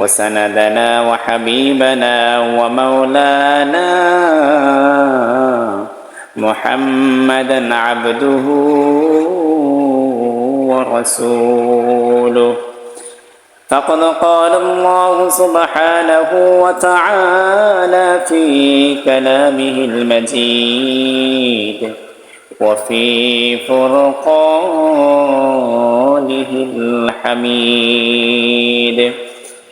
وسندنا وحبيبنا ومولانا محمدا عبده ورسوله. فقد قال الله سبحانه وتعالى في كلامه المجيد وفي فرقانه الحميد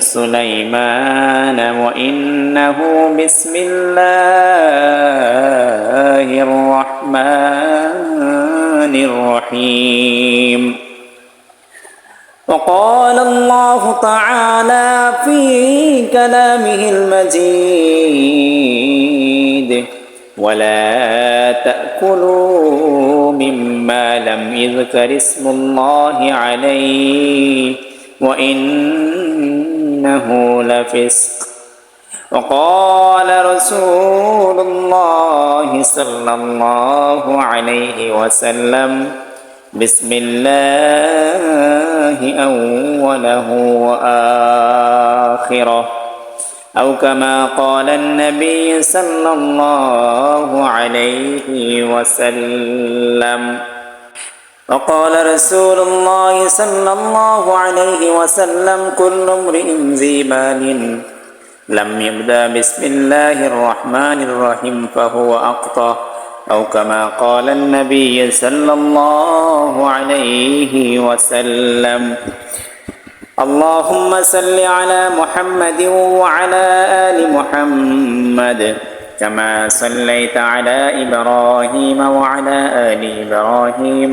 سليمان وإنه بسم الله الرحمن الرحيم. وقال الله تعالى في كلامه المجيد ولا تأكلوا مما لم يذكر اسم الله عليه وإنه لفسق. وقال رسول الله صلى الله عليه وسلم بسم الله أوله وآخره. أو كما قال النبي صلى الله عليه وسلم وقال رسول الله صلى الله عليه وسلم كل امرئ ذي بال لم يبدأ بسم الله الرحمن الرحيم فهو أقطع أو كما قال النبي صلى الله عليه وسلم. اللهم صل على محمد وعلى آل محمد كما صليت على إبراهيم وعلى آل إبراهيم.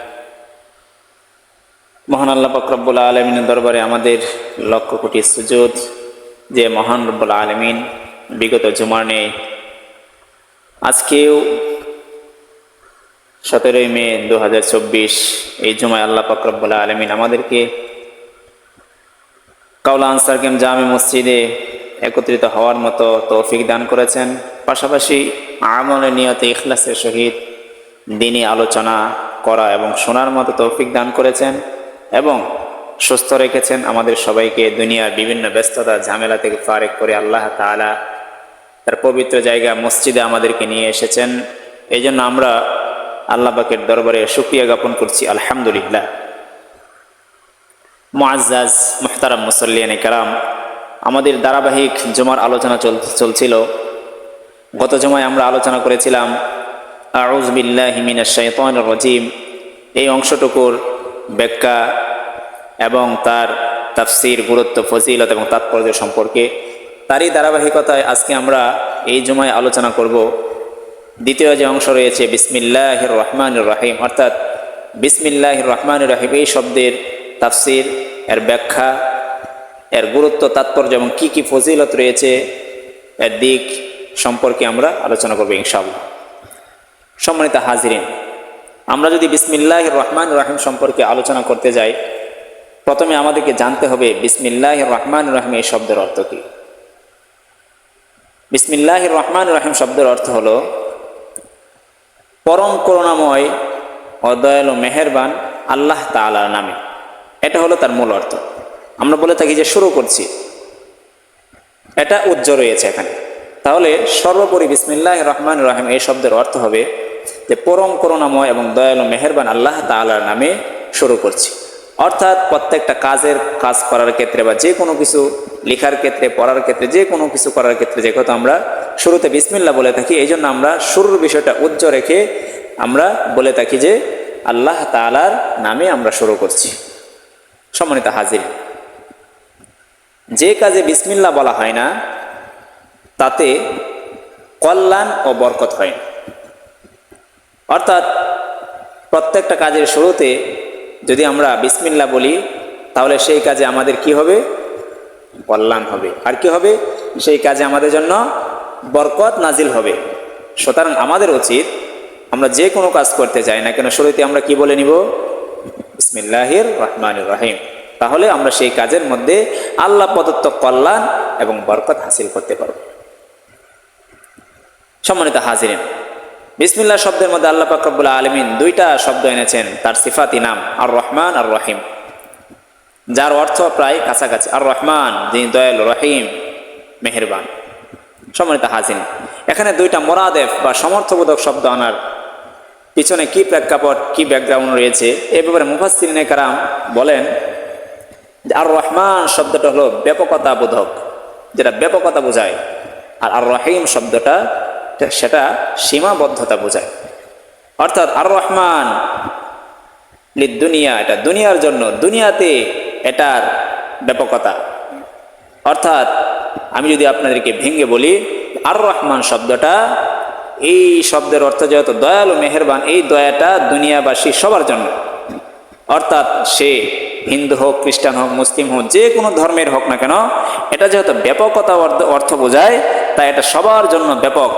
মহান আল্লাহ ফকরবুল আলমিনের দরবারে আমাদের লক্ষ কোটি সুযোগ যে মহান রব্বুল আলমিন বিগত জুমার নেই আজকেও সতেরোই মে দু হাজার চব্বিশ এই জুমায় আল্লাহ ফকরবুল আলমিন আমাদেরকে কাউলা আনসার কেম জামে মসজিদে একত্রিত হওয়ার মতো তৌফিক দান করেছেন। পাশাপাশি আমলের নিয়তে ইখলাসের সহিত দিনী আলোচনা করা এবং শোনার মতো তৌফিক দান করেছেন। এবং সুস্থ রেখেছেন আমাদের সবাইকে দুনিয়ার বিভিন্ন ব্যস্ততা, ঝামেলা থেকে ফারেক করে আল্লাহ তালা তার পবিত্র জায়গা মসজিদে আমাদেরকে নিয়ে এসেছেন। এই জন্য আমরা আল্লাহ পাকের দরবারে সুক্রিয়া জ্ঞাপন করছি, আলহামদুলিল্লাহ। মোয়াজ্জাজ মুহতারাম মুসল্লিয়ান কারাম, আমাদের ধারাবাহিক জমার আলোচনা চল, চলছিল। গত জমায় আমরা আলোচনা করেছিলাম আউজবিল্লাহ হিমিনা শৈতান রজিম। এই অংশটুকুর ব্যাখ্যা এবং তার তাফসির, গুরুত্ব, ফজিলত এবং তাৎপর্য সম্পর্কে তারই ধারাবাহিকতায় আজকে আমরা এই জমায় আলোচনা করব। দ্বিতীয় যে অংশ রয়েছে বিসমিল্লাহ রহমান রাহিম, অর্থাৎ বিসমিল্লাহ রহমান রাহিম, এই শব্দের তাফসির, এর ব্যাখ্যা, এর গুরুত্ব, তাৎপর্য এবং কী কী ফজিলত রয়েছে, এর দিক সম্পর্কে আমরা আলোচনা করব ইনশাআল্লাহ। সম্মানিত হাজিরিন আমরা যদি বিসমিল্লাহ রহমান রাহিম সম্পর্কে আলোচনা করতে যাই, প্রথমে আমাদেরকে জানতে হবে বিসমিল্লাহ রহমান রাহিম এই শব্দের অর্থ কী? বিসমিল্লাহ রহমান রাহিম শব্দের অর্থ হলো পরম করুণাময় ও দয়ালু মেহেরবান আল্লাহ তালার নামে। এটা হলো তার মূল অর্থ। আমরা বলে থাকি যে শুরু করছি। এটা উজ্জ্ব রয়েছে এখানে। তাহলে সর্বোপরি বিসমিল্লাহ রহমান রহিম এই শব্দের অর্থ হবে যে পরম করুণাময় এবং দয়ালু মেহেরবান আল্লাহ তালার নামে শুরু করছি। অর্থাৎ প্রত্যেকটা কাজের কাজ করার ক্ষেত্রে বা যে কোনো কিছু লেখার ক্ষেত্রে, পড়ার ক্ষেত্রে যে কোনো কিছু করার ক্ষেত্রে যে কথা আমরা শুরুতে বিসমিল্লা বলে থাকি, এই জন্য আমরা শুরুর বিষয়টা উজ্জ্ব রেখে আমরা বলে থাকি যে আল্লাহ তালার নামে আমরা শুরু করছি। সম্মানিত হাজির, যে কাজে বিসমিল্লা বলা হয় না, তাতে কল্যাণ ও বরকত হয় না। অর্থাৎ প্রত্যেকটা কাজের শুরুতে যদি আমরা বিসমিল্লা বলি, তাহলে সেই কাজে আমাদের কি হবে? কল্যাণ হবে। আর কি হবে? সেই কাজে আমাদের জন্য বরকত নাজিল হবে। সুতরাং আমাদের উচিত আমরা যে কোনো কাজ করতে চাই না কেন, শুরুতে আমরা কি বলে নিব? বিসমিল্লাহির রহমান রাহিম। তাহলে আমরা সেই কাজের মধ্যে আল্লাহ প্রদত্ত কল্যাণ এবং বরকত হাসিল করতে পারব। সম্মানিত হাজিরেন বিসমিল্লা শব্দের মধ্যে আল্লাহ পাকবুল্লাহ আলমিন দুইটা শব্দ এনেছেন, তার সিফাতি নাম আর রহমান আর রহিম যার অর্থ প্রায় কাছাকাছি আর রহমান যিনি দয়াল, রহিম, মেহেরবান। সম্মানিত হাজিন এখানে দুইটা মোরাদেফ বা সমর্থবোধক শব্দ আনার পিছনে কি প্রেক্ষাপট, কি ব্যাকগ্রাউন্ড রয়েছে, এ ব্যাপারে মুফাসিনে কারাম বলেন আর রহমান শব্দটা হলো ব্যাপকতা বোধক যেটা ব্যাপকতা বোঝায়। আর আর রহিম শব্দটা সেটা সীমাবদ্ধতা বোঝায়। অর্থাৎ আর রহমান দুনিয়া এটা দুনিয়ার জন্য, দুনিয়াতে এটার ব্যাপকতা। অর্থাৎ আমি যদি আপনাদেরকে ভেঙে বলি আর রহমান শব্দটা, এই শব্দের অর্থ যেহেতু দয়ালু মেহেরবান, এই দয়াটা দুনিয়াবাসী সবার জন্য। অর্থাৎ সে হিন্দু হোক, খ্রিস্টান হোক, মুসলিম হোক, যে কোনো ধর্মের হোক না কেন, এটা যেহেতু ব্যাপকতা অর্থ বোঝায়, তাই এটা সবার জন্য ব্যাপক।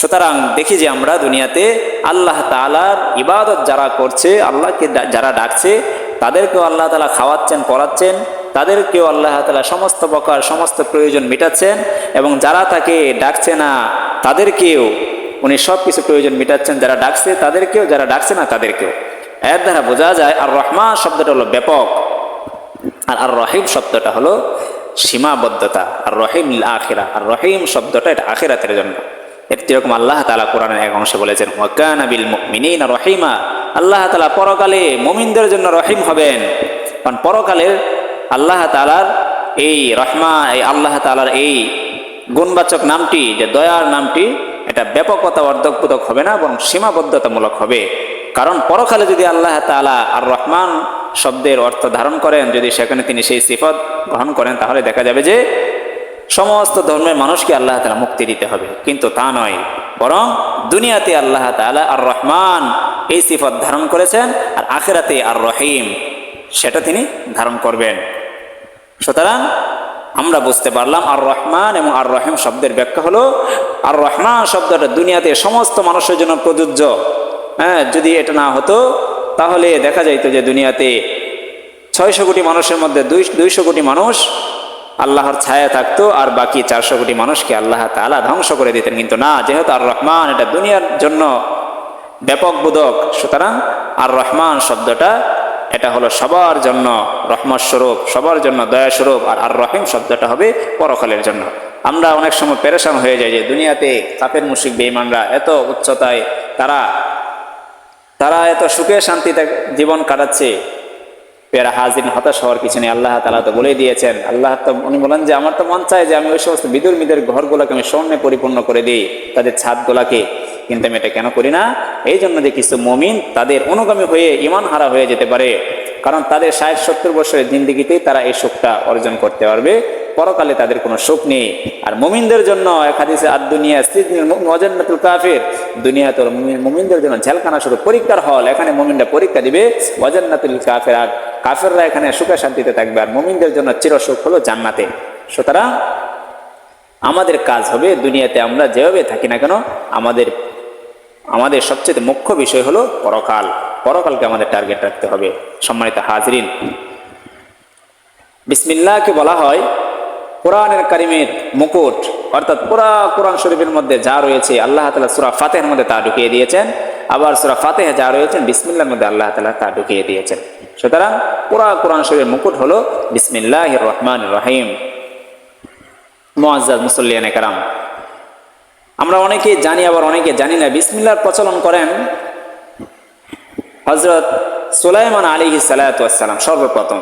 সুতরাং দেখি যে আমরা দুনিয়াতে আল্লাহ তালার ইবাদত যারা করছে, আল্লাহকে যারা ডাকছে, তাদেরকেও আল্লাহ তালা খাওয়াচ্ছেন, পড়াচ্ছেন, তাদেরকেও আল্লাহ তালা সমস্ত প্রকার, সমস্ত প্রয়োজন মেটাচ্ছেন এবং যারা তাকে ডাকছে না, তাদেরকেও, উনি সব কিছু প্রয়োজন মেটাচ্ছেন, যারা ডাকছে, তাদেরকেও, যারা ডাকছে না, তাদেরকেও। এর দ্বারা বোঝা যায় আর রহমান শব্দটা হলো ব্যাপক। আর আর রহিম শব্দটা হলো সীমাবদ্ধতা। আর রহিম আখেরা। আর রহিম শব্দটা এটা আখেরাতের জন্য। এর যেরকম আল্লাহ তালা কোরআনের এক অংশে বলেছেন ওয়াকান আবিল মিনিন রহিমা। আল্লাহ তালা পরকালে মমিনদের জন্য রহিম হবেন। কারণ পরকালের আল্লাহ তালার এই রহমা, এই আল্লাহ তালার এই গুণবাচক নামটি, যে দয়ার নামটি, এটা ব্যাপকতা অর্ধকবোধক হবে না এবং সীমাবদ্ধতামূলক হবে। কারণ পরকালে যদি আল্লাহ তালা আর রহমান শব্দের অর্থ ধারণ করেন, যদি সেখানে তিনি সেই সিফত গ্রহণ করেন, তাহলে দেখা যাবে যে সমস্ত ধর্মের মানুষকে আল্লাহ তালা মুক্তি দিতে হবে। কিন্তু তা নয়, বরং দুনিয়াতে আল্লাহ তালা আর রহমান এই সিফত ধারণ করেছেন আর আখেরাতে আর রহিম সেটা তিনি ধারণ করবেন। সুতরাং আমরা বুঝতে পারলাম আর রহমান এবং আর রহিম শব্দের ব্যাখ্যা হলো আর রহমান শব্দটা দুনিয়াতে সমস্ত মানুষের জন্য প্রযোজ্য। হ্যাঁ যদি এটা না হতো, তাহলে দেখা যাইতো যে দুনিয়াতে ছয়শো কোটি মানুষের মধ্যে দুই দুইশো কোটি মানুষ আল্লাহর ছায়া থাকতো আর বাকি চারশো কোটি মানুষকে আল্লাহ তালা ধ্বংস করে দিতেন। কিন্তু না, যেহেতু আর রহমান এটা দুনিয়ার জন্য ব্যাপক বোধক, সুতরাং আর রহমান শব্দটা এটা হলো সবার জন্য রহমত স্বরূপ, সবার জন্য দয়া স্বরূপ, আর আর রহিম শব্দটা হবে পরকালের জন্য। আমরা অনেক সময় পেরেশান হয়ে যাই যে দুনিয়াতে কাপের মুশিক বেইমানরা এত উচ্চতায় তারা তারা এত সুখে শান্তিতে জীবন কাটাচ্ছে। পেরা হাজির, হতাশ হওয়ার কিছু নেই। আল্লাহ তালা তো বলেই দিয়েছেন, আল্লাহ তো, উনি বলেন যে, আমার তো মন চায় যে, আমি ওই সমস্ত বিদুর মিদের ঘরগুলোকে আমি স্বর্ণে পরিপূর্ণ করে দিই, তাদের ছাদগুলাকে। কিন্তু আমি এটা কেন করি না? এই জন্য যে কিছু মমিন তাদের অনুগামী হয়ে ইমান হারা হয়ে যেতে পারে। কারণ তাদের ষাট, সত্তর বছরের জিন্দিগিতেই তারা এই সুখটা অর্জন করতে পারবে। পরকালে তাদের কোনো সুখ নেই। আর মুমিনদের জন্য, এক হাদিসে আর দুনিয়া মজান্নাতুল কাফের। দুনিয়া তোর মুমিনদের জন্য ঝেলখানা শুরু পরীক্ষার হল। এখানে মুমিনরা পরীক্ষা দিবে ওয়াজান্নাতুল কাফের। আর কাফেররা এখানে সুখে শান্তিতে থাকবে আর মুমিনদের জন্য চিরসুখ হলো জান্নাতে। সুতরাং আমাদের কাজ হবে দুনিয়াতে আমরা যেভাবে থাকি না কেন, আমাদের আমাদের সবচেয়ে মুখ্য বিষয় হলো পরকাল। পরকালকে আমাদের টার্গেট রাখতে হবে। সম্মানিত হাজরিন, বিসমিল্লাহকে বলা হয় কোরআনের কারিমের মুকুট। অর্থাৎ পুরা কোরআন শরীফের মধ্যে যা রয়েছে, আল্লাহ তালা সুরা ফাতেহের মধ্যে তা ঢুকিয়ে দিয়েছেন। আবার সুরা ফাতেহে যা রয়েছেন বিসমিল্লার মধ্যে আল্লাহ তালা তা ঢুকিয়ে দিয়েছেন। সুতরাং পুরা কোরআন শরীফের মুকুট হলো বিসমিল্লাহ রহমান রহিম। মোয়াজ্জাদ মুসল্লিয়ান কারাম আমরা অনেকে জানি, আবার অনেকে জানি না, বিসমিল্লার প্রচলন করেন হজরত সুলাইমান আলী সালাতাম সর্বপ্রথম।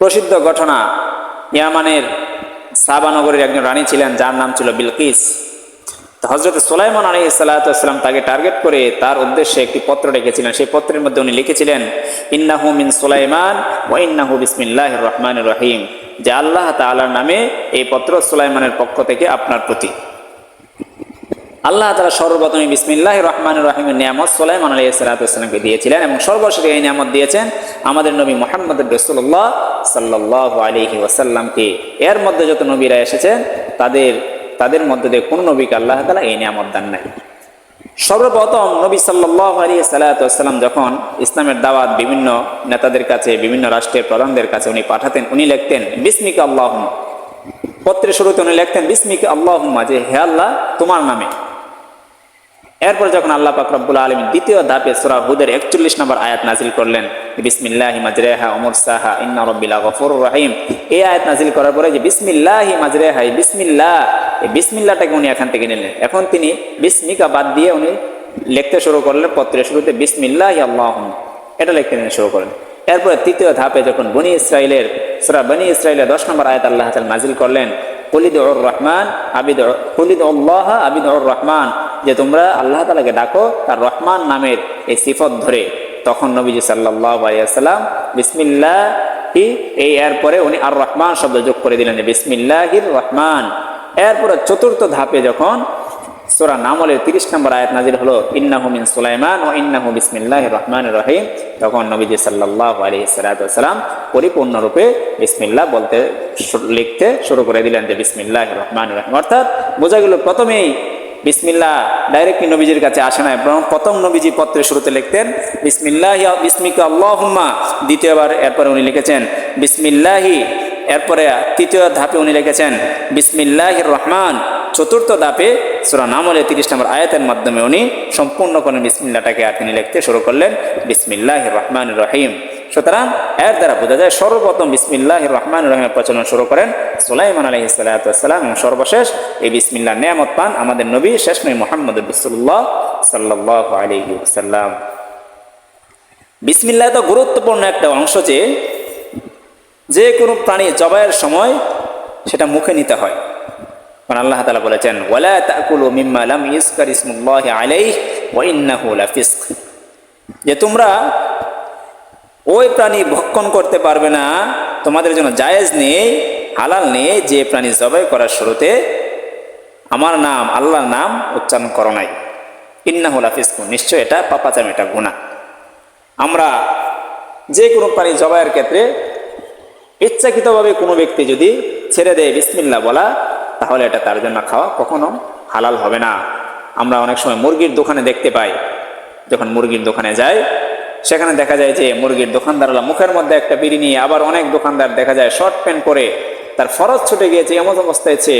প্রসিদ্ধ ঘটনা, ইয়ামানের সাবানগরের একজন রানী ছিলেন, যার নাম ছিল বিলকিস। হজরত সুলাইমান আলী সাল্লাতাম তাকে টার্গেট করে তার উদ্দেশ্যে একটি পত্র রেখেছিলেন সেই পত্রের মধ্যে উনি লিখেছিলেন, ইন্নাহু মিন সোলাইমান ও ইন্নাহু বিসমিল্লাহ রহমান রহিম। যে আল্লাহ তালার নামে এই পত্র সোলাইমানের পক্ষ থেকে আপনার প্রতি। আল্লাহ তালা সর্বপ্রথমে বিসমিল্লাহ রহমান রহিমের নিয়ামত সোলাইমান আলী সালাতামকে দিয়েছিলেন এবং সর্বশেষে এই নিয়ামত দিয়েছেন আমাদের নবী মোহাম্মদ রসুল্লাহ সাল্লাহ আলহি ওয়াসাল্লামকে। এর মধ্যে যত নবীরা এসেছেন, তাদের তাদের মধ্যে দিয়ে কোন নবীকে আল্লাহ তালা এই নিয়ামত দান নাই। সর্বপ্রথম নবী সাল্লাহ আলী সাল্লাহাম যখন ইসলামের দাওয়াত বিভিন্ন নেতাদের কাছে, বিভিন্ন রাষ্ট্রের প্রধানদের কাছে উনি পাঠাতেন, উনি লিখতেন, বিস্মিকা আল্লাহ পত্রের শুরুতে উনি লিখতেন, বিস্মিকা আল্লাহ যে, হে আল্লাহ, তোমার নামে। এরপর যখন আল্লাহ পাক রব্বুল আলম দ্বিতীয় ধাপে সুরা হুদের একচল্লিশ নম্বর আয়াত নাজিল করলেন, বিসমিল্লাহি মাজরেহা অমর সাহা ইন্না রব্বিল্লা গফর রাহিম। এই আয়াত নাজিল করার পরে যে বিসমিল্লাহি মাজরেহা বিসমিল্লাহ এই বিসমিল্লাটাকে উনি এখান থেকে নিলেন। এখন তিনি বিসমিকা বাদ দিয়ে উনি লিখতে শুরু করলেন পত্রের শুরুতে বিসমিল্লাহি আল্লাহ এটা লিখতে নিয়ে শুরু করলেন। এরপরে তৃতীয় ধাপে যখন বনি ইসরায়েলের সুরা বনি ইসরায়েলের দশ নম্বর আয়াত আল্লাহ নাজিল করলেন কলিদ রহমান আবিদ কলিদ উল্লাহ আবিদ রহমান। যে তোমরা আল্লাহ তালাকে ডাকো, তার রহমান নামের এই সিফত ধরে। তখন নবীজি সাল্লাহ আলিয়াল্লাম হি এই এরপরে উনি আর রহমান শব্দ যোগ করে দিলেন বিসমিল্লাহির রহমান। এরপরে চতুর্থ ধাপে যখন সোরা নামলের তিরিশ নম্বর আয়াত নাজির হলো, ইন্নাহু মিন সুলাইমান ও ইন্নাহু বিসমিল্লাহ রহমান রহিম। তখন নবীজি সাল্লাহ আলী সালাতাম পরিপূর্ণরূপে বিসমিল্লাহ বলতে লিখতে শুরু করে দিলেন যে বিসমিল্লাহ রহমান রহিম। অর্থাৎ বোঝা গেল প্রথমেই বিসমিল্লা ডাইরেক্টলি নবীজির কাছে আসে না এবং প্রথম নবীজি পত্রের শুরুতে লিখতেন, বিসমিল্লাহ বিসমিকা আল্লাহুম্মা। দ্বিতীয়বার এরপরে উনি লিখেছেন, বিসমিল্লাহি। এরপরে তৃতীয় ধাপে উনি লিখেছেন বিসমিল্লাহ রহমান। চতুর্থ ধাপে সুরা নামলে তিরিশ নম্বর আয়াতের মাধ্যমে উনি সম্পূর্ণ করেন বিসমিল্লাটাকে আর তিনি লিখতে শুরু করলেন বিসমিল্লাহ রহমান রহিম। সুতরাং এর দ্বারা বোঝা যায় সর্বপ্রথম বিসমিল্লাহ রহমান রহিমের প্রচলন শুরু করেন সুলাইমান আলহি সাল্লাম এবং সর্বশেষ এই বিসমিল্লা নিয়ামত পান আমাদের নবী, শেষ নবী মোহাম্মদ রসুল্লাহ সাল্লাহ আলহি সাল্লাম বিসমিল্লা তো গুরুত্বপূর্ণ একটা অংশ যে যে কোনো প্রাণী জবাইয়ের সময় সেটা মুখে নিতে হয়। কারণ আল্লাহ তালা বলেছেন ওয়ালা তাকুলু মিম্মা লাম ইসকার ইসমুল্লাহ আলাইহ ওয়া ইন্নাহু লাফিস্ক যে তোমরা ওই প্রাণী ভক্ষণ করতে পারবে না, তোমাদের জন্য জায়েজ নেই, হালাল নেই, যে প্রাণী জবাই করার শুরুতে আমার নাম, আল্লাহর নাম উচ্চারণ করো নাই। ইন্নাহুল হাফিসকু নিশ্চয় এটা পাপাচাম এটা গুণা আমরা যে কোনো প্রাণী জবাইয়ের ক্ষেত্রে ইচ্ছাকৃতভাবে কোনো ব্যক্তি যদি ছেড়ে দেয় বিসমিল্লা বলা তাহলে এটা তার জন্য খাওয়া কখনো হালাল হবে না। আমরা অনেক সময় মুরগির দোকানে দেখতে পাই, যখন মুরগির দোকানে যায় সেখানে দেখা যায় যে মুরগির দোকানদাররা মুখের মধ্যে একটা বিড়ি নিয়ে আবার অনেক দোকানদার দেখা যায় শর্ট প্যান্ট পরে তার ফরজ ছুটে গিয়েছে, এমন অবস্থায় হচ্ছে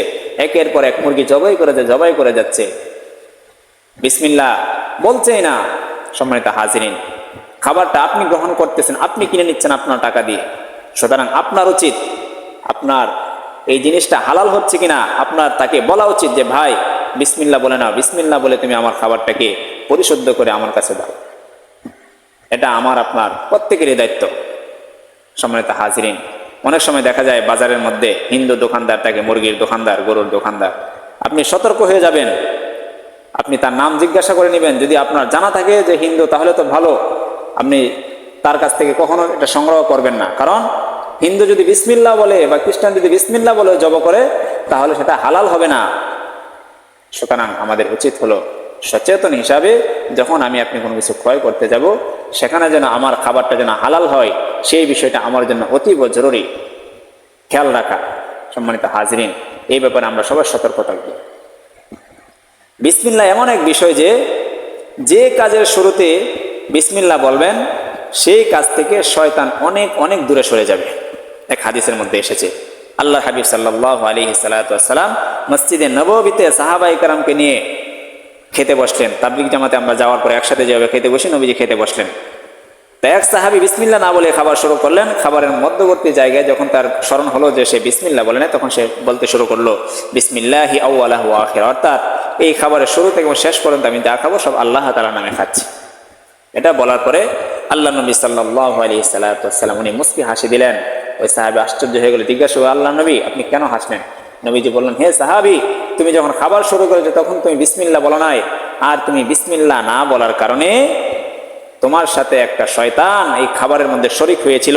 একের পর এক মুরগি জবাই করে জবাই করে যাচ্ছে। বিসমিল্লা বলছেই না, সম্মানিত হাজিরিন, খাবারটা আপনি গ্রহণ করতেছেন, আপনি কিনে নিচ্ছেন আপনার টাকা দিয়ে। সুতরাং আপনার উচিত আপনার এই জিনিসটা হালাল হচ্ছে কিনা আপনার তাকে বলা উচিত যে, ভাই বিসমিল্লা বলে না বিসমিল্লা বলে তুমি আমার খাবারটাকে পরিশুদ্ধ করে আমার কাছে দাও। এটা আমার, আপনার প্রত্যেকেরই দায়িত্ব। সম্মানিত হাজিরিন, অনেক সময় দেখা যায় বাজারের মধ্যে হিন্দু দোকানদারটাকে মুরগির দোকানদার, গরুর দোকানদার। আপনি সতর্ক হয়ে যাবেন। আপনি তার নাম জিজ্ঞাসা করে নেবেন। যদি আপনার জানা থাকে যে হিন্দু, তাহলে তো ভালো। আপনি তার কাছ থেকে কখনো এটা সংগ্রহ করবেন না। কারণ হিন্দু যদি বিসমিল্লা বলে বা খ্রিস্টান যদি বিসমিল্লা বলে জব করে, তাহলে সেটা হালাল হবে না। সুতরাং আমাদের উচিত হলো সচেতন হিসাবে যখন আমি আপনি কোনো কিছু ক্রয় করতে যাব, সেখানে যেন আমার খাবারটা যেন হালাল হয়, সেই বিষয়টা আমার জন্য অতীব জরুরি। খেয়াল রাখা, সম্মানিত হাজরিন, এই ব্যাপারে আমরা সবাই সতর্ক থাকব বিসমিল্লা এমন এক বিষয় যে যে কাজের শুরুতে বিসমিল্লা বলবেন সেই কাজ থেকে শয়তান অনেক অনেক দূরে সরে যাবে। এক হাদিসের মধ্যে এসেছে আল্লাহ হাবিব সাল্লাহ আলী সাল্লাম মসজিদে নবীতে সাহাবাই কারামকে নিয়ে খেতে বসলেন। তাবলিক জামাতে আমরা যাওয়ার পরে একসাথে যাবে খেতে বসে, নবীজি খেতে বসলেন। তা এক সাহাবি বিসমিল্লা না বলে খাবার শুরু করলেন। খাবারের মধ্যবর্তী জায়গায় যখন তার স্মরণ হলো যে সে বিসমিল্লা বলে না তখন সে বলতে শুরু করল, বিসমিল্লাহি আউআলাহ আখির। অর্থাৎ এই খাবারের শুরু থেকে শেষ পর্যন্ত আমি যা খাব সব আল্লাহ তালা নামে খাচ্ছি। এটা বলার পরে আল্লাহ নবী সাল্লাহ সাল্লাম উনি মুসকি হাসি দিলেন। ওই সাহাবি আশ্চর্য হয়ে গেল, জিজ্ঞাসা আল্লাহ নবী, আপনি কেন হাসলেন? নবীজি বললেন, হে সাহাবি, তুমি যখন খাবার শুরু করেছ তখন তুমি বিসমিল্লা বলো নাই। আর তুমি বিসমিল্লা না বলার কারণে তোমার সাথে একটা শয়তান এই খাবারের মধ্যে শরিক হয়েছিল।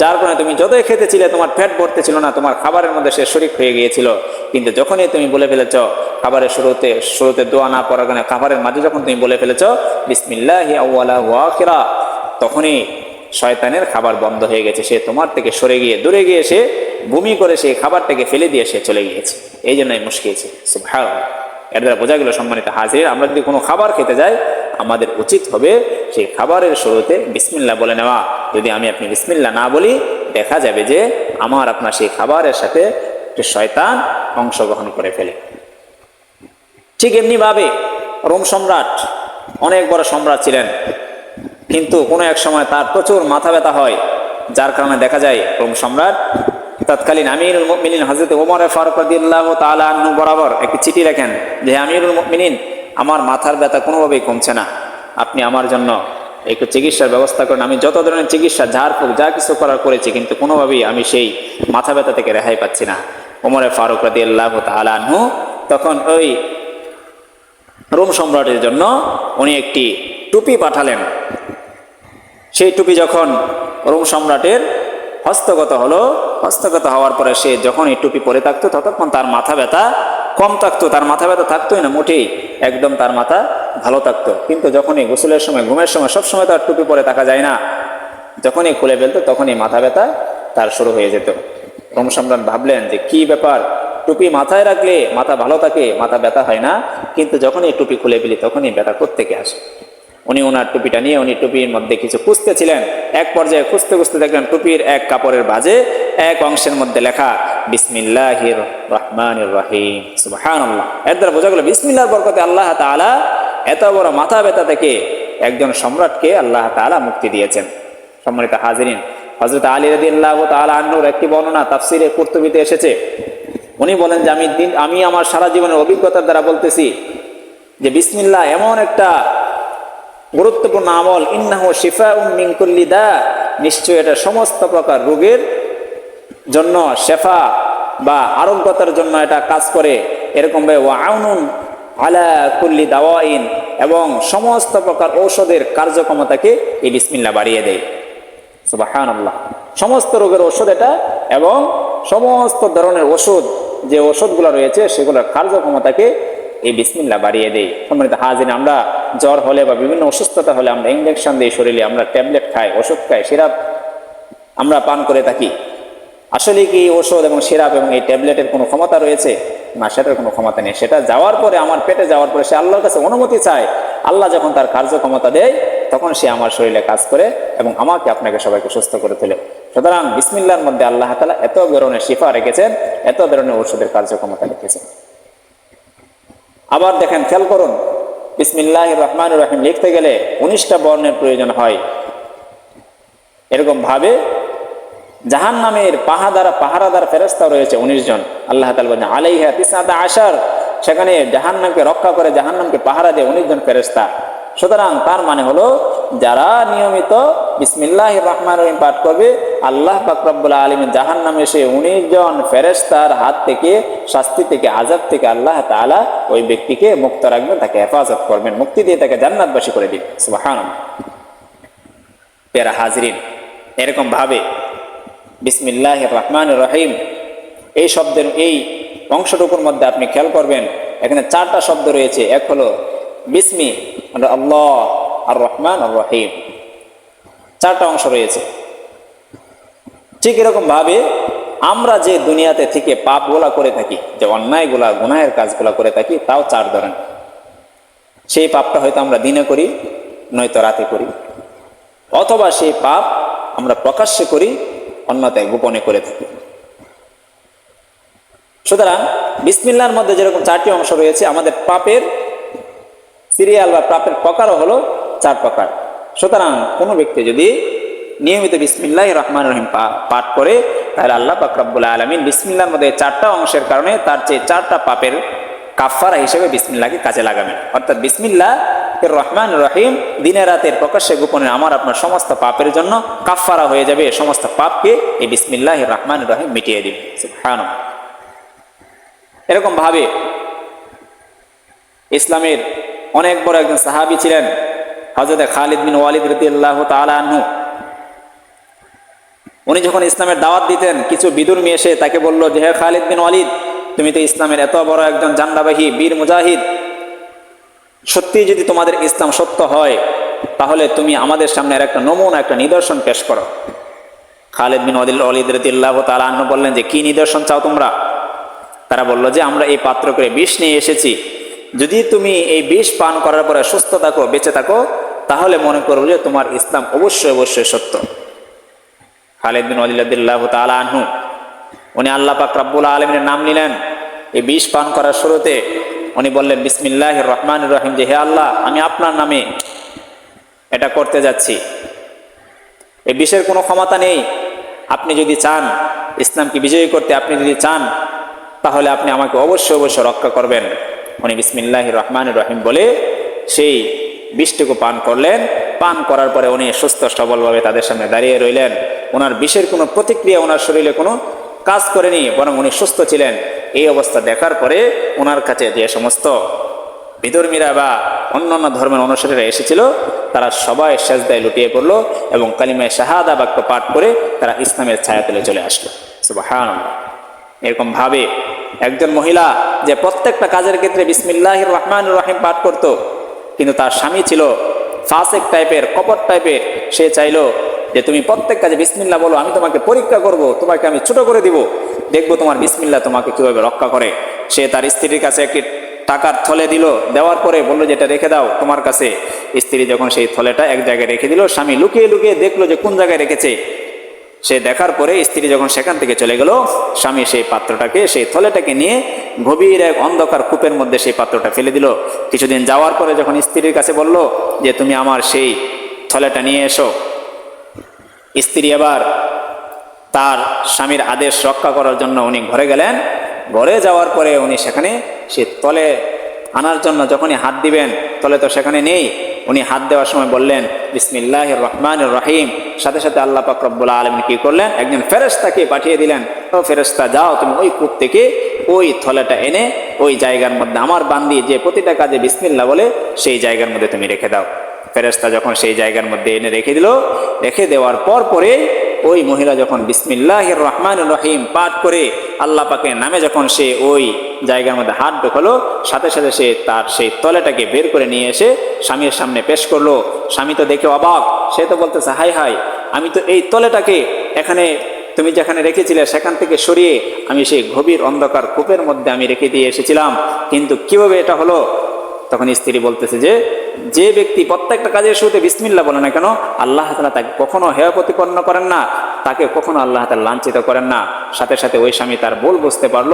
যার কারণে তুমি যতই খেতেছিলে, তোমার ফ্যাট ভরতে ছিল না, তোমার খাবারের মধ্যে সে শরিক হয়ে গিয়েছিল। কিন্তু যখনই তুমি বলে ফেলেছ খাবারের শুরুতে শুরুতে দোয়া না পড়ার কারণে খাবারের মাঝে যখন তুমি বলে ফেলেছ, বিসমিল্লাহি ওয়াখিরা তখনই শয়তানের খাবার বন্ধ হয়ে গেছে। সে তোমার থেকে সরে গিয়ে, দূরে গিয়ে সে বমি করে সেই খাবারটাকে ফেলে দিয়ে সে চলে গিয়েছে। এই জন্যই মুশকিয়েছে সুবহানাল্লাহ। এর দ্বারা বোঝা গেল সম্মানিত হাজির, আমরা যদি কোনো খাবার খেতে যাই, আমাদের উচিত হবে সেই খাবারের শুরুতে বিসমিল্লা বলে নেওয়া। যদি আমি আপনি বিসমিল্লা না বলি, দেখা যাবে যে আমার আপনার সেই খাবারের সাথে শয়তান অংশগ্রহণ করে ফেলে। ঠিক এমনিভাবে রোম সম্রাট অনেক বড় সম্রাট ছিলেন। কিন্তু কোনো এক সময় তার প্রচুর মাথা ব্যথা হয়, যার কারণে দেখা যায় রোম সম্রাট তৎকালীন আমিরুল মিনিন হজরত ওমর ফারুক রদিল্লাহ তালা বরাবর একটি চিঠি লেখেন যে, আমিরুল মিনিন আমার মাথার ব্যথা কোনোভাবেই কমছে না। আপনি আমার জন্য একটু চিকিৎসার ব্যবস্থা করেন। আমি যত ধরনের চিকিৎসা ঝাড়ফুঁক যা কিছু করার করেছি, কিন্তু কোনোভাবেই আমি সেই মাথা ব্যথা থেকে রেহাই পাচ্ছি না। ওমরে ফারুক রদিল্লাহ তালা তখন ওই রোম সম্রাটের জন্য উনি একটি টুপি পাঠালেন। সেই টুপি যখন রোম সম্রাটের হস্তগত হলো, হস্তগত হওয়ার পরে সে যখন এই টুপি পরে থাকতো, ততক্ষণ তার মাথা ব্যথা কম থাকতো। তার মাথা ব্যথা থাকতোই না, মোটেই একদম তার মাথা ভালো থাকতো। কিন্তু যখনই গোসলের সময়, ঘুমের সময় সবসময় তার টুপি পরে থাকা যায় না, যখনই খুলে ফেলতো, তখনই মাথা ব্যথা তার শুরু হয়ে যেত। রোম সম্রাট ভাবলেন যে কি ব্যাপার? টুপি মাথায় রাখলে মাথা ভালো থাকে, মাথা ব্যথা হয় না। কিন্তু যখনই টুপি খুলে ফেলি, তখনই ব্যথা কোত্থেকে আসে? উনি ওনার টুপিটা নিয়ে উনি টুপির মধ্যে কিছু খুঁজতেছিলেন। এক পর্যায়ে খুঁজতে খুঁজতে দেখলেন টুপির এক কাপড়ের বাজে এক অংশের মধ্যে লেখা, বিসমিল্লাহির রহমান এর দ্বারা বোঝা গেল বিসমিল্লার বরকতে আল্লাহ তাআলা এত বড় মাথা ব্যথা থেকে একজন সম্রাটকে আল্লাহ তাআলা মুক্তি দিয়েছেন। সম্মানিত হাজিরিন হজরত আলী রাদি আল্লাহ তাআলা আন্নুর একটি বর্ণনা তাফসিরে কুর্তুবিতে এসেছে। উনি বলেন যে আমি দিন আমি আমার সারা জীবনের অভিজ্ঞতার দ্বারা বলতেছি যে বিসমিল্লাহ এমন একটা গুরুত্বপূর্ণ আমল, ইন্নাহ শিফা মিনকুল্লি দা নিশ্চয় এটা সমস্ত প্রকার রোগের জন্য শেফা বা আরোগ্যতার জন্য এটা কাজ করে। এরকম ভাবে আউনুন আলা কুল্লি দাওয়াইন এবং সমস্ত প্রকার ঔষধের কার্যক্ষমতাকে এই বিসমিল্লা বাড়িয়ে দেয়। সুবাহান আল্লাহ সমস্ত রোগের ওষুধ এটা এবং সমস্ত ধরনের ওষুধ যে ওষুধগুলো রয়েছে সেগুলোর কার্যক্ষমতাকে এই বিসমিল্লা বাড়িয়ে দেয়। সম্মানিত হাজির, আমরা জ্বর হলে বা বিভিন্ন অসুস্থতা হলে আমরা ইঞ্জেকশন দিই শরীরে আমরা ট্যাবলেট খাই, ওষুধ খাই সেরা আমরা পান করে থাকি। আসলে কি ওষুধ এবং সিরাপ এবং এই ট্যাবলেটের কোনো ক্ষমতা রয়েছে? না, সেটার কোনো ক্ষমতা নেই। সেটা যাওয়ার পরে, আমার পেটে যাওয়ার পরে সে আল্লাহর কাছে অনুমতি চায়। আল্লাহ যখন তার কার্যক্ষমতা দেয়, তখন সে আমার শরীরে কাজ করে এবং আমাকে আপনাকে সবাইকে সুস্থ করে তোলে। সুতরাং বিসমিল্লার মধ্যে আল্লাহ তালা এত ধরনের শিফা রেখেছেন, এত ধরনের ওষুধের কার্যক্ষমতা রেখেছেন। আবার দেখেন, খেয়াল করুন বিসমিল্লাহ রহমান রহিম লিখতে গেলে উনিশটা বর্ণের প্রয়োজন হয়। এরকম ভাবে জাহান নামের পাহাদার পাহারাদার ফেরস্তা রয়েছে উনিশ জন। আল্লাহ তালা বলছেন আলাইহা তিসাদা আশার। সেখানে জাহান নামকে রক্ষা করে জাহান নামকে পাহারা দেয় উনিশ জন ফেরস্তা সুতরাং তার মানে হলো, যারা নিয়মিত বিসমিল্লাহ রহমান রহিম পাঠ করবে, আল্লাহ বাকরবুল্লা আলমী জাহান নামে সে উনিশ জন ফেরেস্তার হাত থেকে, শাস্তি থেকে আজাদ থেকে আল্লাহ তালা ওই ব্যক্তিকে মুক্ত রাখবেন, তাকে হেফাজত করবেন। মুক্তি দিয়ে তাকে জান্নাতবাসী করে দিন। সুবাহান পেরা হাজরিন, এরকম ভাবে বিসমিল্লাহ রহমান রহিম। এই শব্দের এই অংশটুকুর মধ্যে আপনি খেয়াল করবেন, এখানে চারটা শব্দ রয়েছে। এক হলো বিসমি মানে আল্লাহ, আর রহমান, আর রহিম। চারটা অংশ রয়েছে। ঠিক এরকম ভাবে আমরা যে দুনিয়াতে থেকে পাপগুলা করে থাকি, যে অন্যায়গুলা, গুনাহের কাজগুলা করে থাকি, তাও চার ধরেন সেই পাপটা হয়তো আমরা দিনে করি, নয়তো রাতে করি। অথবা সেই পাপ আমরা প্রকাশ্যে করি অন্যতায় গোপনে করে থাকি। সুতরাং বিসমিল্লার মধ্যে যেরকম চারটি অংশ রয়েছে, আমাদের পাপের সিরিয়াল বা পাপের প্রকারও হলো চার প্রকার। সুতরাং কোনো ব্যক্তি যদি নিয়মিত বিসমিল্লাহ রহমান রহিম পাঠ করে, তাহলে আল্লাহ পাকরাবুল্লাহ আলমিন বিসমিল্লার মধ্যে চারটা অংশের কারণে তার চেয়ে চারটা পাপের কাফারা হিসেবে বিসমিল্লাহকে কাজে লাগাবেন। অর্থাৎ বিসমিল্লা রহমান রহিম, দিনের রাতের প্রকাশ্যে গোপনে আমার, আপনার সমস্ত পাপের জন্য কাফারা হয়ে যাবে সমস্ত পাপকে এই বিসমিল্লাহ রহমান রহিম মিটিয়ে দিবে। এরকম ভাবে ইসলামের অনেক বড় একজন সাহাবি ছিলেন হজরত খালিদ বিন ওয়ালিদ রতি আল্লাহ তালু উনি যখন ইসলামের দাওয়াত দিতেন, কিছু বিদুর্মী এসে তাকে বলল যে, হে খালিদ বিন ওয়ালিদ তুমি তো ইসলামের এত বড় একজন জান্ডাবাহী বীর মুজাহিদ। সত্যি যদি তোমাদের ইসলাম সত্য হয়, তাহলে তুমি আমাদের সামনে একটা নমুনা, একটা নিদর্শন পেশ করো। খালিদ বিন ওয়ালিদ ওয়ালিদ রতিল্লাহ তালাহ বললেন যে, কি নিদর্শন চাও তোমরা? তারা বলল যে, আমরা এই পাত্র করে বিষ নিয়ে এসেছি। যদি তুমি এই বিষ পান করার পরে সুস্থ থাকো, বেঁচে থাকো, তাহলে মনে করব যে তোমার ইসলাম অবশ্যই অবশ্যই সত্য। খালেদ বিন আলিল্লাহ তালা আনহু উনি আল্লাহ পাক রাব্বুল আলমিনের নাম নিলেন। এই বিষ পান করার শুরুতে উনি বললেন বিসমিল্লাহ রহমান রহিম যে হে আল্লাহ, আমি আপনার নামে এটা করতে যাচ্ছি। এই বিষের কোনো ক্ষমতা নেই। আপনি যদি চান, ইসলামকে বিজয়ী করতে আপনি যদি চান, তাহলে আপনি আমাকে অবশ্যই অবশ্যই রক্ষা করবেন। উনি বিসমিল্লাহ রহমান রহিম বলে সেই বিষটুকু পান করলেন। পান করার পরে উনি সুস্থ সবলভাবে তাদের সামনে দাঁড়িয়ে রইলেন। ওনার বিষের কোনো প্রতিক্রিয়া ওনার শরীরে কোনো কাজ করেনি, বরং উনি সুস্থ ছিলেন। এই অবস্থা দেখার পরে ওনার কাছে যে সমস্ত বিধর্মীরা বা অন্যান্য ধর্মের অনুসারীরা এসেছিল, তারা সবাই সেজদায় লুটিয়ে পড়ল এবং কালিমায় শাহাদা বাক্য পাঠ করে তারা ইসলামের ছায়া তুলে চলে আসলো। সুবাহ এরকম ভাবে একজন মহিলা যে প্রত্যেকটা কাজের ক্ষেত্রে বিসমিল্লাহ রহমান রহিম পাঠ করত, কিন্তু তার স্বামী ছিল ফাসেক টাইপের, কপট টাইপের, সে চাইলো যে তুমি প্রত্যেক কাজে বিসমিল্লা বলো, আমি তোমাকে পরীক্ষা করব, তোমাকে আমি ছোট করে দিব। দেখব তোমার বিসমিল্লা তোমাকে কীভাবে রক্ষা করে। সে তার স্ত্রীর কাছে একটি টাকার থলে দিল, দেওয়ার পরে বলল, যেটা রেখে দাও তোমার কাছে। স্ত্রী যখন সেই থলেটা এক জায়গায় রেখে দিল, স্বামী লুকিয়ে লুকিয়ে দেখল যে কোন জায়গায় রেখেছে। সে দেখার পরে স্ত্রী যখন সেখান থেকে চলে গেল, স্বামী সেই পাত্রটাকে, সেই থলেটাকে নিয়ে গভীর এক অন্ধকার কূপের মধ্যে সেই পাত্রটা ফেলে দিল। কিছুদিন যাওয়ার পরে যখন স্ত্রীর কাছে বলল যে, তুমি আমার সেই থলেটা নিয়ে এসো। স্ত্রী আবার তার স্বামীর আদেশ রক্ষা করার জন্য উনি ঘরে গেলেন। ঘরে যাওয়ার পরে উনি সেখানে, সে তলে আনার জন্য যখনই হাত দিবেন, তলে তো সেখানে নেই। উনি হাত দেওয়ার সময় বললেন বিসমিল্লাহ রহমান রহিম। সাথে সাথে আল্লাহ পাকরবুল্লা আলম কি করলেন? একজন ফেরস্তাকে পাঠিয়ে দিলেন। ও ফেরস্তা যাও তুমি ওই কূপ থেকে ওই থলেটা এনে ওই জায়গার মধ্যে আমার বান্দি যে প্রতিটা কাজে বিসমিল্লা বলে, সেই জায়গার মধ্যে তুমি রেখে দাও। ফেরস্তা যখন সেই জায়গার মধ্যে এনে রেখে দিল, রেখে দেওয়ার পর পরে ওই মহিলা যখন বিসমিল্লাহ রহমান রহিম পাঠ করে আল্লাহ পাকের নামে যখন সে ওই জায়গার মধ্যে হাত ঢোকালো, সাথে সাথে সে তার সেই তলেটাকে বের করে নিয়ে এসে স্বামীর সামনে পেশ করল। স্বামী তো দেখে অবাক, সে তো বলতেছে, হাই হাই, আমি তো এই তলেটাকে এখানে, তুমি যেখানে রেখেছিলে সেখান থেকে সরিয়ে আমি সেই গভীর অন্ধকার কূপের মধ্যে আমি রেখে দিয়ে এসেছিলাম। কিন্তু কীভাবে এটা হলো? তখন স্ত্রী বলতেছে যে যে ব্যক্তি প্রত্যেকটা কাজের শুরুতে বিসমিল্লা বলে না কেন, আল্লাহ তালা তাকে কখনো হেয় প্রতিপন্ন করেন না, তাকে কখনো আল্লাহ তালা লাঞ্ছিত করেন না। সাথে সাথে ওই স্বামী তার ভুল বুঝতে পারল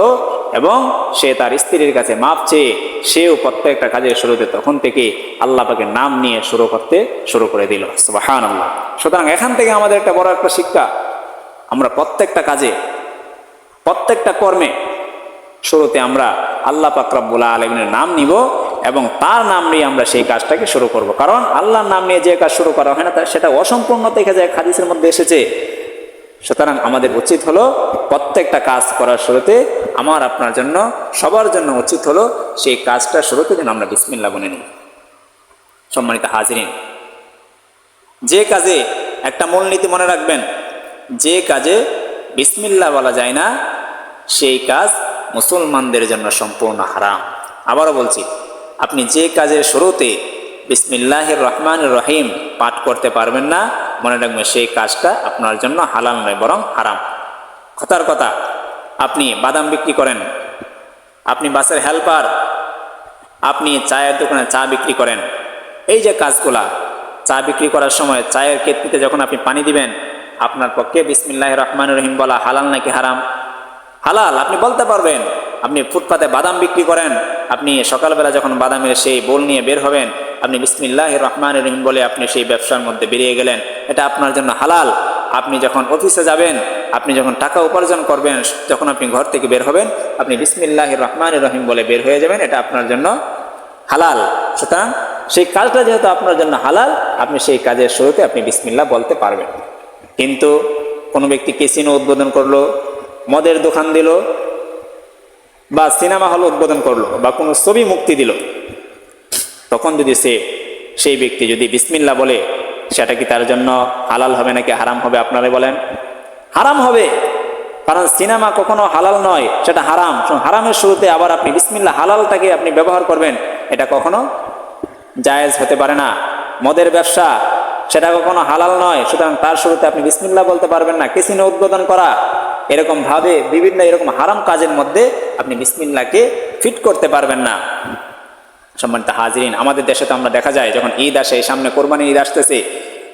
এবং সে তার স্ত্রীর কাছে মাপ চেয়ে সেও প্রত্যেকটা কাজের শুরুতে তখন থেকে আল্লাহ পাকে নাম নিয়ে শুরু করতে শুরু করে দিল। সুবাহান আল্লাহ সুতরাং এখান থেকে আমাদের একটা বড় একটা শিক্ষা, আমরা প্রত্যেকটা কাজে, প্রত্যেকটা কর্মে শুরুতে আমরা আল্লাহ পাকরাবুল্লাহ আলমিনের নাম নিব এবং তার নাম নিয়ে আমরা সেই কাজটাকে শুরু করব। কারণ আল্লাহর নাম নিয়ে যে কাজ শুরু করা হয় না সেটা অসম্পূর্ণ থেকে যায় খাদিসের মধ্যে এসেছে। সুতরাং আমাদের উচিত হলো প্রত্যেকটা কাজ করার শুরুতে আমার, আপনার জন্য, সবার জন্য উচিত হলো সেই কাজটা শুরুতে যেন আমরা বিসমিল্লা বনে নিই। সম্মানিত হাজিরিন, যে কাজে একটা মূলনীতি মনে রাখবেন, যে কাজে বিসমিল্লা বলা যায় না, সেই কাজ মুসলমানদের জন্য সম্পূর্ণ হারাম। আবারও বলছি আপনি যে কাজের শুরুতে বিসমিল্লাহির রহমান রহিম পাঠ করতে পারবেন না, মনে রাখবেন সেই কাজটা আপনার জন্য হালাল নয়, বরং হারাম। কথার কথা, আপনি বাদাম বিক্রি করেন, আপনি বাসের হেল্পার, আপনি চায়ের দোকানে চা বিক্রি করেন, এই যে কাজগুলা, চা বিক্রি করার সময় চায়ের কেতলিতে যখন আপনি পানি দিবেন, আপনার পক্ষে বিসমিল্লাহ রহমান রহিম বলা হালাল নাকি হারাম? হালাল, আপনি বলতে পারবেন, আপনি ফুটপাতে বাদাম বিক্রি করেন, আপনি সকালবেলা যখন বাদামের সেই বোল নিয়ে বের হবেন, আপনি বিসমিল্লাহ রহমান রহিম বলে আপনি সেই ব্যবসার মধ্যে বেরিয়ে গেলেন, এটা আপনার জন্য হালাল। আপনি যখন অফিসে যাবেন, আপনি যখন টাকা উপার্জন করবেন যখন আপনি ঘর থেকে বের হবেন, আপনি বিসমিল্লাহ রহমান রহিম বলে বের হয়ে যাবেন, এটা আপনার জন্য হালাল। সুতরাং সেই কাজটা যেহেতু আপনার জন্য হালাল, আপনি সেই কাজের শুরুতে আপনি বিসমিল্লাহ বলতে পারবেন। কিন্তু কোনো ব্যক্তি কেসিনো উদ্বোধন করল মদের দোকান দিল বা সিনেমা হল উদ্বোধন করল বা কোনো ছবি মুক্তি দিল। তখন যদি সে, সেই ব্যক্তি যদি বিসমিল্লা বলে, সেটা কি তার জন্য হালাল হবে নাকি হারাম হবে আপনারা বলেন? হারাম হবে। কারণ সিনেমা কখনো হালাল নয়, সেটা হারাম। হারামের শুরুতে আবার আপনি বিসমিল্লা হালালটাকে আপনি ব্যবহার করবেন, এটা কখনো জায়েজ হতে পারে না। মদের ব্যবসা সেটা কখনো হালাল নয়। সুতরাং তার শুরুতে আপনি বিসমিল্লা বলতে পারবেন না। কেসিনো উদ্বোধন করা এরকম ভাবে বিভিন্ন এরকম হারাম কাজের মধ্যে আপনি বিসমিল্লাকে ফিট করতে পারবেন না। সম্মানিত হাজিরিন আমাদের দেশে তো আমরা দেখা যায় যখন ঈদ আসে সামনে কোরবানি ঈদ আসতেছে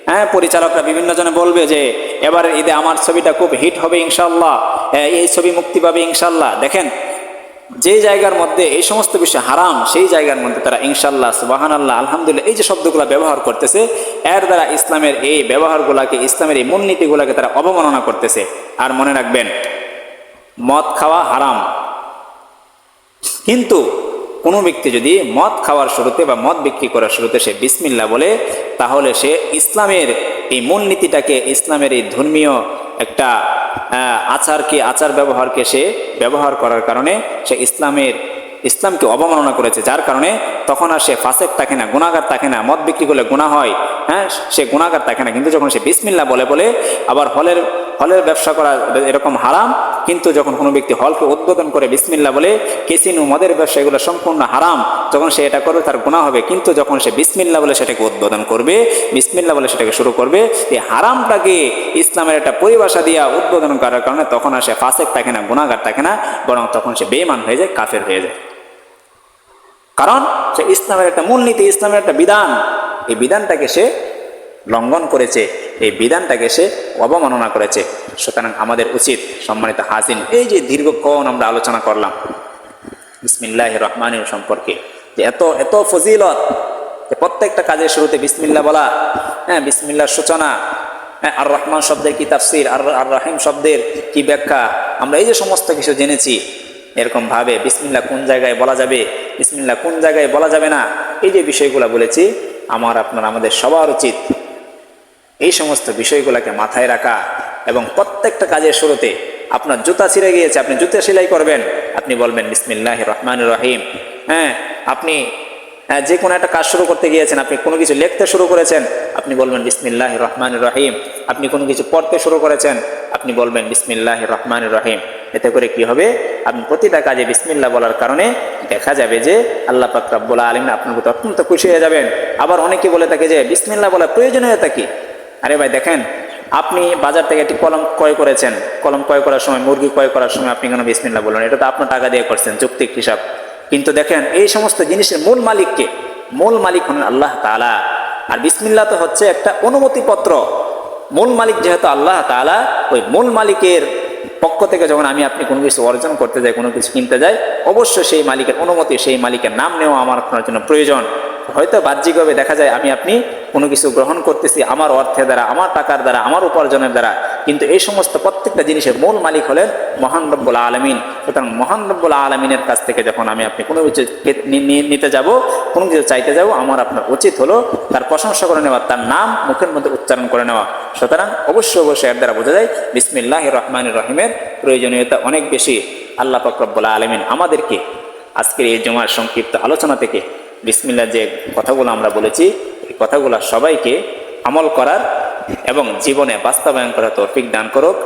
হ্যাঁ পরিচালকরা বিভিন্ন জনে বলবে যে এবারের ঈদে আমার ছবিটা খুব হিট হবে ইনশাল্লাহ হ্যাঁ, এই ছবি মুক্তি পাবে ইনশাল্লাহ দেখেন যে জায়গার মধ্যে এই সমস্ত বিষয় হারাম, সেই জায়গার মধ্যে তারা ইনশাল্লাহ সুবাহান আল্লাহ আলহামদুলিল্লাহ, এই যে শব্দগুলো ব্যবহার করতেছে, এর দ্বারা ইসলামের এই ব্যবহারগুলাকে, ইসলামের এই মূলনীতিগুলোকে তারা অবমাননা করতেছে। আর মনে রাখবেন, মদ খাওয়া হারাম। কিন্তু কোনো ব্যক্তি যদি মদ খাওয়ার শুরুতে বা মদ বিক্রি করার শুরুতে সে বিসমিল্লা বলে, তাহলে সে ইসলামের এই মূলনীতিটাকে, ইসলামের এই ধর্মীয় একটা আচারকে, আচার ব্যবহারকে সে ব্যবহার করার কারণে সে ইসলামের, ইসলামকে অবমাননা করেছে। যার কারণে তখন আর সে ফাসেক থাকে না গুণাগার থাকে না, মদ বিক্রি করলে গুণা হয় হ্যাঁ? সে গুণাগার থাকে না, কিন্তু যখন সে বিসমিল্লা বলে বলে, আবার হলের হলের ব্যবসা করা এরকম হারাম, কিন্তু যখন কোনো ব্যক্তি হলকে উদ্বোধন করে বিসমিল্লা বলে, কেসিনু মদের ব্যবসা এগুলো সম্পূর্ণ হারাম যখন সে এটা করবে, তার গুণা হবে। কিন্তু যখন সে বিসমিল্লা বলে সেটাকে উদ্বোধন করবে বিসমিল্লা বলে সেটাকে শুরু করবে, এই হারামটাকে ইসলামের একটা পরিভাষা দিয়া উদ্বোধন করার কারণে তখন আর সে ফাসেক থাকে না গুণাগার থাকে না, বরং তখন সে বেমান হয়ে যায়, কাফের হয়ে যায়। কারণ সে ইসলামের একটা মূলনীতি, ইসলামের একটা বিধান। এই বিধানটাকে সে লঙ্ঘন করেছে, এই বিধানটাকে সে অবমাননা করেছে। সুতরাং আমাদের উচিত সম্মানিত হাসিন এই যে দীর্ঘক্ষণ আমরা আলোচনা করলাম বিসমিল্লাহ রহমানের সম্পর্কে, যে এত এত ফজিলত যে প্রত্যেকটা কাজের শুরুতে বিসমিল্লা বলা হ্যাঁ বিসমিল্লার সূচনা হ্যাঁ আর রহমান শব্দের কি তাফসির, আর আর রাহিম শব্দের কি ব্যাখ্যা, আমরা এই যে সমস্ত কিছু জেনেছি এরকম ভাবে বিসমিল্লা কোন জায়গায় বলা যাবে বিসমিল্লা কোন জায়গায় বলা যাবে না, এই যে বিষয়গুলো বলেছি, আমার আপনার, আমাদের সবার উচিত এই সমস্ত বিষয়গুলোকে মাথায় রাখা এবং প্রত্যেকটা কাজের শুরুতে আপনার জুতা ছিঁড়ে গিয়েছে আপনি জুতা সেলাই করবেন আপনি বলবেন বিসমিল্লাহ রহমান রহিম। হ্যাঁ আপনি হ্যাঁ, যে কোনো একটা কাজ শুরু করতে গিয়েছেন আপনি কোনো কিছু লিখতে শুরু করেছেন আপনি বলবেন বিসমিল্লাহ রহমান রহিম। আপনি কোনো কিছু পড়তে শুরু করেছেন আপনি বলবেন বিসমিল্লাহ রহমান রহিম। এতে করে কি হবে? আপনি প্রতিটা কাজে বিসমিল্লাহ বলার কারণে দেখা যাবে যে আল্লাহ পাক রব্বুল আলমিন আপনার প্রতি অত্যন্ত খুশি হয়ে যাবেন। আবার অনেকে বলে থাকে যে বিসমিল্লাহ বলার প্রয়োজনীয়তা কি? আরে ভাই, দেখেন, আপনি বাজার থেকে একটি কলম ক্রয় করেছেন। কলম ক্রয় করার সময়, মুরগি ক্রয় করার সময় আপনি কেন বিসমিল্লা বললেন এটা তো আপনার টাকা দিয়ে করছেন, যৌক্তিক হিসাব। কিন্তু দেখেন, এই সমস্ত জিনিসের মূল মালিককে মূল মালিক হলেন আল্লাহ তাআলা। আর বিসমিল্লা তো হচ্ছে একটা অনুমতিপত্র। মূল মালিক যেহেতু আল্লাহ তাআলা, ওই মূল মালিকের পক্ষ থেকে যখন আমি আপনি কোনো কিছু অর্জন করতে যাই, কোনো কিছু কিনতে যাই, অবশ্যই সেই মালিকের অনুমতি, সেই মালিকের নাম নেওয়া আমার জন্য প্রয়োজন। হয়তো বাহ্যিকভাবে দেখা যায় আমি, আপনি কোনো কিছু গ্রহণ করতেছি আমার অর্থের দ্বারা, আমার টাকার দ্বারা, আমার উপার্জনের দ্বারা। কিন্তু এই সমস্ত প্রত্যেকটা জিনিসের মূল মালিক হলেন মহান রব্বুল আলমিন। সুতরাং মহান রব্বুল আলমিনের কাছ থেকে যখন আমি আপনি কোনো কিছু নিতে যাব, কোনো কিছু চাইতে যাব, আমার আপনার উচিত হলো তার প্রশংসা করে নেওয়া, তার নাম মুখের মধ্যে উচ্চারণ করে নেওয়া। সুতরাং অবশ্যই অবশ্যই এর দ্বারা বোঝা যায় বিসমিল্লাহ রহমান রহিমের প্রয়োজনীয়তা অনেক বেশি। আল্লাহ ফকরবুল্লা আলমিন আমাদেরকে আজকের এই জমার সংক্ষিপ্ত আলোচনা থেকে বিসমিল্লা যে কথাগুলো আমরা বলেছি, এই কথাগুলো সবাইকে আমল করার এবং জীবনে বাস্তবায়ন করার তৌফিক দান করুক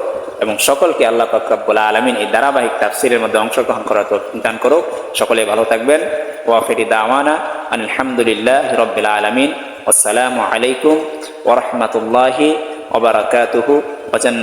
এবং সকলকে আল্লাহ ফাকরাবুল্লাহ আলমিন এই ধারাবাহিক তাফসিরের মধ্যে অংশগ্রহণ করার তৌফিক দান করুক। সকলে ভালো থাকবেন। ওয়াফিরি দাওয়ানা আলহামদুলিল্লাহ রবিল আলমিন। আসসালামু আলাইকুম ওরহমতুল্লাহি ওবরাকাতুহু ওজান্ন